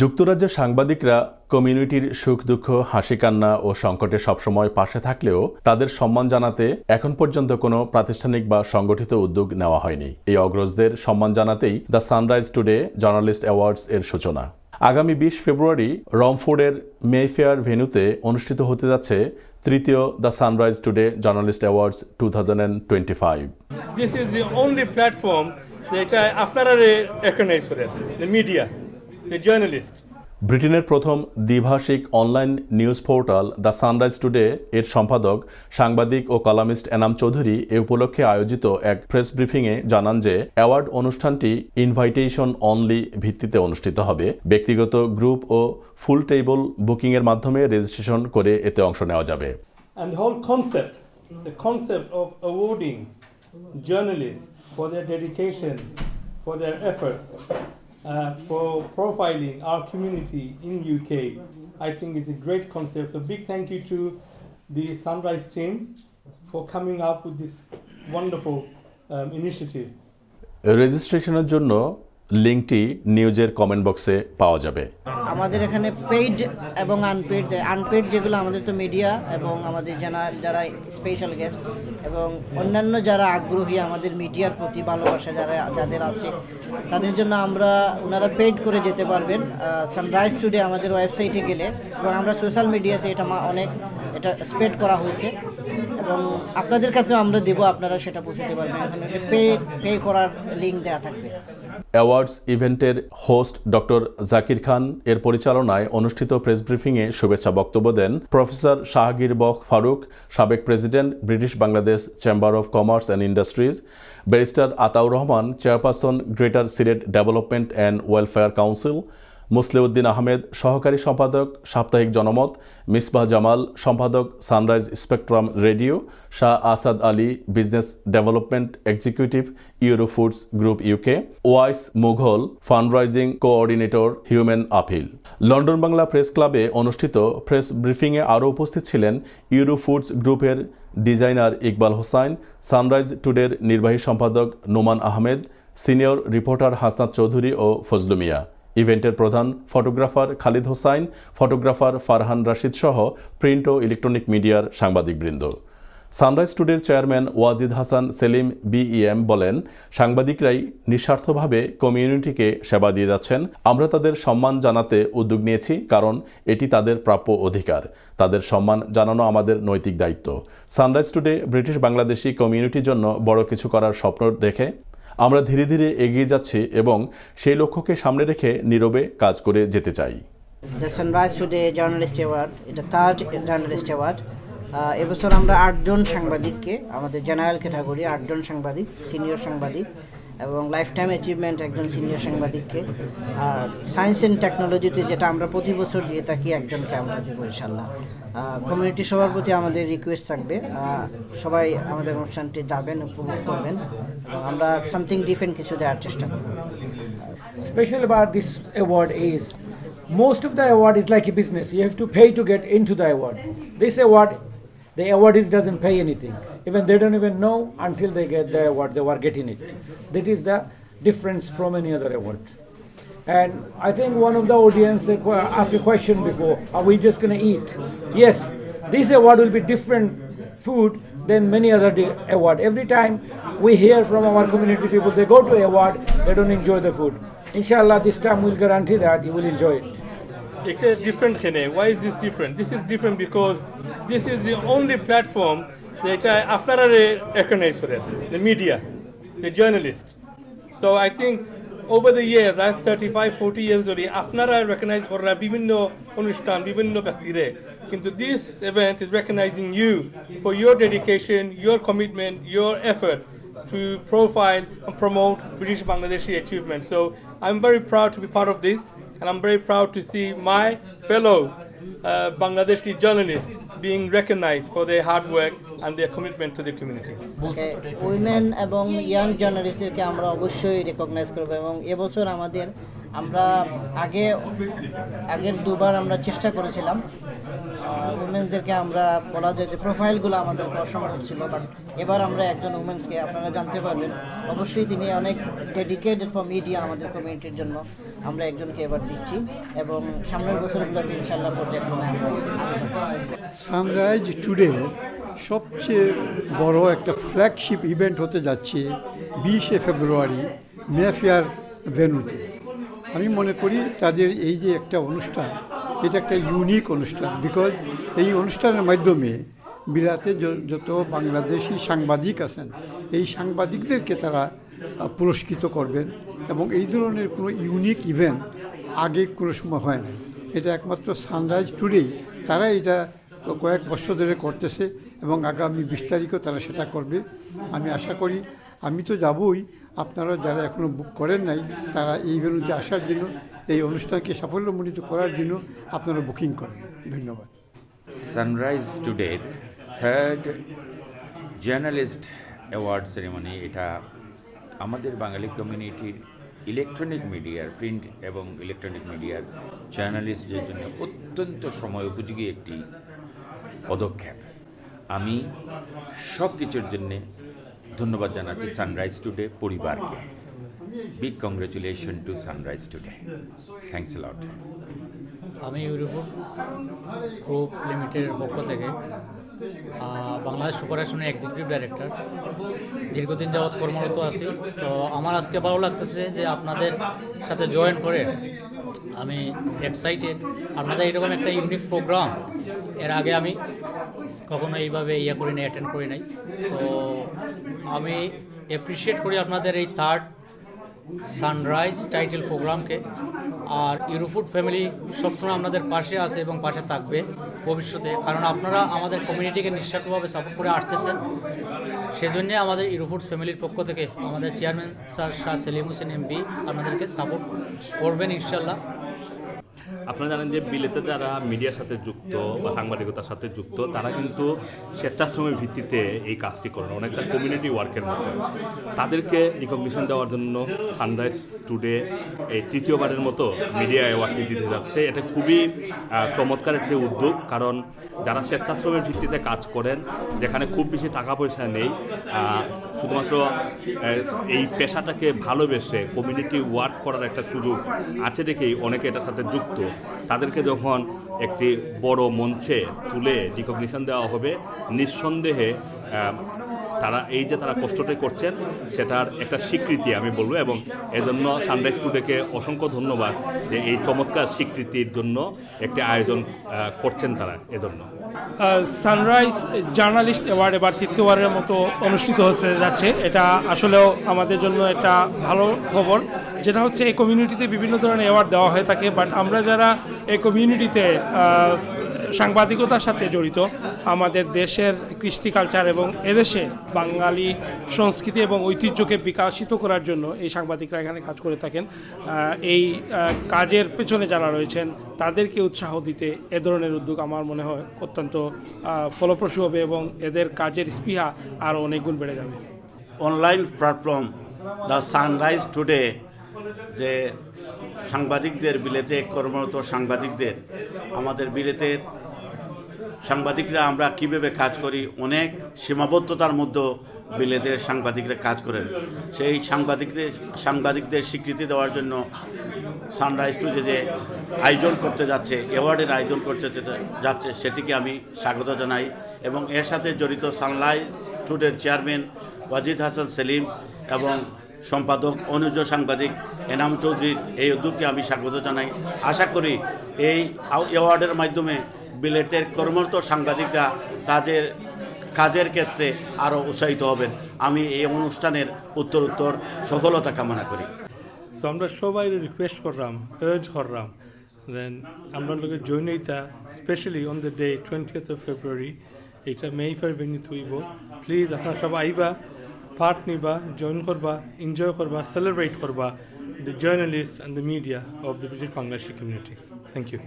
যুক্তরাজ্যের সাংবাদিকরা কমিউনিটির সুখ, দুঃখ হাসি কান্না ও সংকটে সবসময় পাশে থাকলেও তাদের সম্মান জানাতে এখন পর্যন্ত কোনো প্রাতিষ্ঠানিক বা সংগঠিত উদ্যোগ নেওয়া হয়নি। এই অগ্রজদের সম্মান জানাতেই the Sunrise Today Journalist Awards এর সূচনা। আগামী বিশ ফেব্রুয়ারি রমফোর্ডের মেফেয়ার ভেন্যুতে অনুষ্ঠিত হতে যাচ্ছে তৃতীয় the Sunrise Today journalist awards two thousand twenty five. That আপনারা the journalists. ব্রিটেনের প্রথম দ্বিভাষিক online news portal the Sunrise Today এর সম্পাদক সাংবাদিক ও কলামিস্ট এনাম চৌধুরী এ উপলক্ষে আয়োজিত এক প্রেস ব্রিফিংয়ে জানান যে অ্যাওয়ার্ড অনুষ্ঠানটি ইনভাইটেশন অনলি ভিত্তিতে অনুষ্ঠিত হবে ব্যক্তিগত গ্রুপ ও ফুল টেবল বুকিংয়ের মাধ্যমে রেজিস্ট্রেশন করে এতে অংশ নেওয়া যাবে And the whole concept, the concept of awarding journalists for their dedication, for their efforts, uh, for profiling our community in UK, I think is a great concept. So big thank you to the Sunrise team for coming up with this wonderful um, initiative. রেজিস্ট্রেশনের জন্য লিঙ্কটি নিউজের comment বক্সে পাওয়া যাবে। আমাদের এখানে paid এবং আনপেইড আনপেইড যেগুলো আমাদের তো মিডিয়া এবং আমাদের যারা যারা স্পেশাল গেস্ট এবং অন্যান্য যারা আগ্রহী আমাদের মিডিয়ার প্রতি ভালোবাসা যারা, যাদের আছে, তাদের জন্য আমরা, ওনারা পেইড করে যেতে পারবেন। সানরাইজ টুডে আমাদের ওয়েবসাইটে গেলে এবং আমরা সোশ্যাল মিডিয়াতে এটা অনেক, এটা স্প্রেড করা হয়েছে। এবং আপনাদের কাছেও আমরা দেবো, আপনারা সেটা বুঝতে পারবেন। এখানে পে পে করার লিঙ্ক দেওয়া থাকবে। অ্যাওয়ার্ডস ইভেন্টের হোস্ট ডক্টর জাকির খান এর পরিচালনায় অনুষ্ঠিত প্রেস ব্রিফিংয়ে শুভেচ্ছা বক্তব্য দেন প্রফেসর শাহগীর বখ ফারুক, সাবেক president, British Bangladesh Chamber of Commerce and Industries, barrister Ataur Rahman, chairperson Greater Sylhet Development and Welfare Council Musliuddin Ahmed সহকারী সম্পাদক, সাপ্তাহিক জনমত, মিসবাহ জামাল সম্পাদক, Sunrise Spectrum Radio, Shah Asad Ali business development executive, Euro Foods Group UK, Wais Mughal fundraising coordinator, Human Appeal. London Bangla press ক্লাবে অনুষ্ঠিত press ব্রিফিংয়ে আরও উপস্থিত ছিলেন ইউরো ফুডস গ্রুপের ডিজাইনার ইকবাল হোসাইন, সানরাইজ টুডের নির্বাহী সম্পাদক নোমান আহমেদ, সিনিয়র রিপোর্টার হাসনাত চৌধুরী ও ফজলু মিয়া। ইভেন্টের প্রধান ফটোগ্রাফার খালিদ হোসাইন, ফটোগ্রাফার ফারহান রাশিদ সহ প্রিন্ট ও ইলেকট্রনিক মিডিয়ার সাংবাদিকবৃন্দ। সানরাইজ টুডের চেয়ারম্যান ওয়াজিদ হাসান সেলিম বিইএম বলেন, সাংবাদিকরাই নিঃস্বার্থভাবে কমিউনিটিকে সেবা দিয়ে যাচ্ছেন। আমরা তাদের সম্মান জানাতে উদ্যোগ নিয়েছি কারণ এটি তাদের প্রাপ্য অধিকার। তাদের সম্মান জানানো আমাদের নৈতিক দায়িত্ব। সানরাইজ টুডে ব্রিটিশ বাংলাদেশি কমিউনিটির জন্য বড় কিছু করার স্বপ্ন দেখে আমরা ধীরে ধীরে এগিয়ে যাচ্ছি এবং সেই লক্ষ্যকে সামনে রেখে নীরবে কাজ করে যেতে চাই। The Sunrise Today Journalist Award, এটা থার্ড জার্নালিস্ট অ্যাওয়ার্ড। এবছর আমরা আটজন সাংবাদিককে, আমাদের জেনারেল ক্যাটাগরি আটজন সাংবাদিক, সিনিয়র সাংবাদিক এবং লাইফ টাইম অ্যাচিভমেন্ট একজন সিনিয়র সাংবাদিককে। আর সায়েন্স অ্যান্ড টেকনোলজিতে যেটা আমরা প্রতি বছর দিয়ে থাকি, একজনকে আমরা দেবো ইনশাল্লাহ। কমিউনিটি সবার প্রতি আমাদের রিকোয়েস্ট থাকবে। সবাই আমাদের অনুষ্ঠানটি যাবেন, উপভোগ করবেন আমরা সামথিং ডিফারেন্ট কিছু দেওয়ার চেষ্টা করব। Special about this award is, most of the award is like a business. You have to pay to get into the award. This award the awardees doesn't pay anything. Even they don't even know until they get the award they were getting it. That is the difference from any other award. And i think one of the audience asked a question before are we just going to eat? Yes this award will be different food than many other award. Every time we hear from our community people they go to award they don't enjoy the food. Inshallah this time we'll guarantee that you will enjoy it It's different Khene. Why is this different? This is different because this is the only platform that I আপনারা recognize করেন the media, the journalists. So I think over the years, as 35, 40 years ধরে আপনারা recognize করা বিভিন্ন অনুষ্ঠান বিভিন্ন ব্যক্তিরে কিন্তু this event is recognizing you for your dedication, your commitment, your effort to profile and promote British Bangladeshi achievements. So I'm very proud to be part of this, And I'm very proud to see my fellow uh, Bangladeshi journalists being recognized for their hard work and their commitment to the community. Women এবং young জার্নালিস্টদেরকে আমরা অবশ্যই recognise করব এবং এবছর আমাদের আমরা আগে আগের দুবার আমরা চেষ্টা করেছিলাম উমেন্সদেরকে আমরা বলা যায় যে প্রোফাইলগুলো আমাদের অসম্ভব ছিল বাট এবার আমরা একজন উমেন্সকে আপনারা জানতে পারবেন। অবশ্যই তিনি অনেক ডেডিকেটেড ফর মিডিয়া আমাদের কমিউনিটির জন্য। আমরা একজনকে এবার দিচ্ছি এবং সামনের বছরগুলোতে ইনশাল্লাহ পর্যায়ক্রমে আমরা সানরাইজ টুডে সবচেয়ে বড় একটা ফ্ল্যাগশিপ ইভেন্ট হতে যাচ্ছে বিশে ফেব্রুয়ারি মেফেয়ার ভেনুতে আমি মনে করি তাদের এই যে একটা অনুষ্ঠান এটা একটা ইউনিক অনুষ্ঠান বিকজ এই অনুষ্ঠানের মাধ্যমে বিলাতে যত বাংলাদেশি সাংবাদিক আছেন, এই সাংবাদিকদেরকে তারা পুরস্কৃত করবেন এবং এই ধরনের কোনো ইউনিক ইভেন্ট আগে কোনো সময় হয় না এটা একমাত্র সানরাইজ টুডেই তারা এটা কয়েক বছর ধরে করতেছে এবং আগামী বিশ তারিখও তারা সেটা করবে। আমি আশা করি, আমি তো যাবই, আপনারা যারা এখনও বুক করেন নাই, তারা এই ভেন্যুতে আসার জন্য এই অনুষ্ঠানকে সাফল্যমণ্ডিত করার জন্য আপনারা বুকিং করেন। ধন্যবাদ। সানরাইজ টুডের থার্ড জার্নালিস্ট অ্যাওয়ার্ড সেরেমনি, এটা আমাদের বাঙালি কমিউনিটির ইলেকট্রনিক মিডিয়ার, প্রিন্ট এবং ইলেকট্রনিক মিডিয়ার জার্নালিস্টদের জন্য অত্যন্ত সময় উপযোগী একটি পদক্ষেপ। আমি সব কিছুর জন্যে ধন্যবাদ জানাচ্ছি সানরাইজ টুডে পরিবারকে। Big congratulation to Sunrise Today thanks lot আমি ইউরোপুর গ্রুপ লিমিটেডের পক্ষ থেকে বাংলাদেশ সুপারেশনের এক্সিকিউটিভ ডাইরেক্টর দীর্ঘদিন যাবৎ কর্মরত আছি। তো আমার আজকে ভালো লাগতেছে যে আপনাদের সাথে জয়েন করে আমি এক্সাইটেড আপনাদের এরকম একটা ইউনিক প্রোগ্রাম এর আগে আমি কখনো এইভাবে ইয়ে করি নাই অ্যাটেন্ড করি নাই। তো আমি অ্যাপ্রিসিয়েট করি আপনাদের এই থার্ড সানরাইজ টাইটেল প্রোগ্রামকে আর ইউরোফুড ফ্যামিলি সবসময় আপনাদের পাশে আছে এবং পাশে থাকবে ভবিষ্যতে। কারণ আপনারা আমাদের কমিউনিটিকে নিঃস্বার্থভাবে সাপোর্ট করে আসতেছেন। সেজন্য আমাদের ইউরোফুড ফ্যামিলির পক্ষ থেকে আমাদের chairman sir Shah Selim Hossain MP আপনাদেরকে সাপোর্ট করবেন ইনশাল্লাহ আপনারা জানেন যে বিলেতে যারা মিডিয়ার সাথে যুক্ত বা সাংবাদিকতার সাথে যুক্ত, তারা কিন্তু স্বেচ্ছাশ্রমের ভিত্তিতে এই কাজটি করেন, অনেকটা কমিউনিটি ওয়ার্কের মতো তাদেরকে রিকগনিশন দেওয়ার জন্য সানরাইজ টুডে এই তৃতীয়বারের মতো মিডিয়া অ্যাওয়ার্ডটি দিতে যাচ্ছে। এটা খুবই চমৎকার একটি উদ্যোগ, কারণ যারা স্বেচ্ছাশ্রমের ভিত্তিতে কাজ করেন, যেখানে খুব বেশি টাকা পয়সা নেই শুধুমাত্র এই পেশাটাকে ভালোবেসে কমিউনিটি ওয়ার্ক করার একটা সুযোগ আছে দেখেই অনেকে এটার সাথে যুক্ত। তাদেরকে যখন একটি বড় মঞ্চে তুলে রিকগনিশন দেওয়া হবে, নিঃসন্দেহে তারা এই যে তারা কষ্টটাই করছেন, সেটার একটা স্বীকৃতি আমি বলব এবং এজন্য সানরাইজ টুডেকে অসংখ্য ধন্যবাদ যে এই চমৎকার স্বীকৃতির জন্য একটি আয়োজন করছেন তারা এজন্য। সানরাইজ জার্নালিস্ট অ্যাওয়ার্ড এবার তৃতীয়বারের মতো অনুষ্ঠিত হতে যাচ্ছে। এটা আসলেও আমাদের জন্য একটা ভালো খবর। যেটা হচ্ছে এই কমিউনিটিতে বিভিন্ন ধরনের অ্যাওয়ার্ড দেওয়া হয়ে থাকে বাট আমরা যারা এই কমিউনিটিতে সাংবাদিকতার সাথে জড়িত, আমাদের দেশের কৃষ্টি কালচার এবং এদেশে বাঙালি সংস্কৃতি এবং ঐতিহ্যকে বিকাশিত করার জন্য এই সাংবাদিকরা এখানে কাজ করে থাকেন। এই কাজের পেছনে যারা রয়েছেন, তাদেরকে উৎসাহ দিতে এ ধরনের উদ্যোগ আমার মনে হয় অত্যন্ত ফলপ্রসূ হবে এবং এদের কাজের স্পৃহা আরও অনেক গুণ বেড়ে যাবে। Online platform the Sunrise Today যে সাংবাদিকদের বিলেতে কর্মরত সাংবাদিকদের, আমাদের বিলেতের সাংবাদিকরা আমরা কীভাবে কাজ করি, অনেক সীমাবদ্ধতার মধ্যে বিলেতের সাংবাদিকরা কাজ করেন। সেই সাংবাদিকদের সাংবাদিকদের স্বীকৃতি দেওয়ার জন্য সানরাইজ টুডে যে আয়োজন করতে যাচ্ছে, অ্যাওয়ার্ডের আয়োজন করতে যাচ্ছে, সেটিকে আমি স্বাগত জানাই এবং এর সাথে জড়িত সানরাইজ টুডের চেয়ারম্যান ওয়াজিদ হাসান সেলিম এবং সম্পাদক অনুজ সাংবাদিক এনাম চৌধুরীর এই উদ্যোগকে আমি স্বাগত জানাই। আশা করি এই অ্যাওয়ার্ডের মাধ্যমে বিলেটের কর্মরত সাংবাদিকরা তাদের কাজের ক্ষেত্রে আরও উৎসাহিত হবেন। আমি এই অনুষ্ঠানের উত্তর উত্তর সফলতা কামনা করি। সো আমরা সবাই রিকোয়েস্ট করলাম আর্জ করলাম দেন আমরা লোকের জৈনইতা specially on the day twentieth of February এটা মে ফার ভেঙে তুইব প্লিজ আপনারা সব আইবা। part niba, join korba, enjoy korba, celebrate korba the journalists and the media of the British Bangladeshi community. Thank you.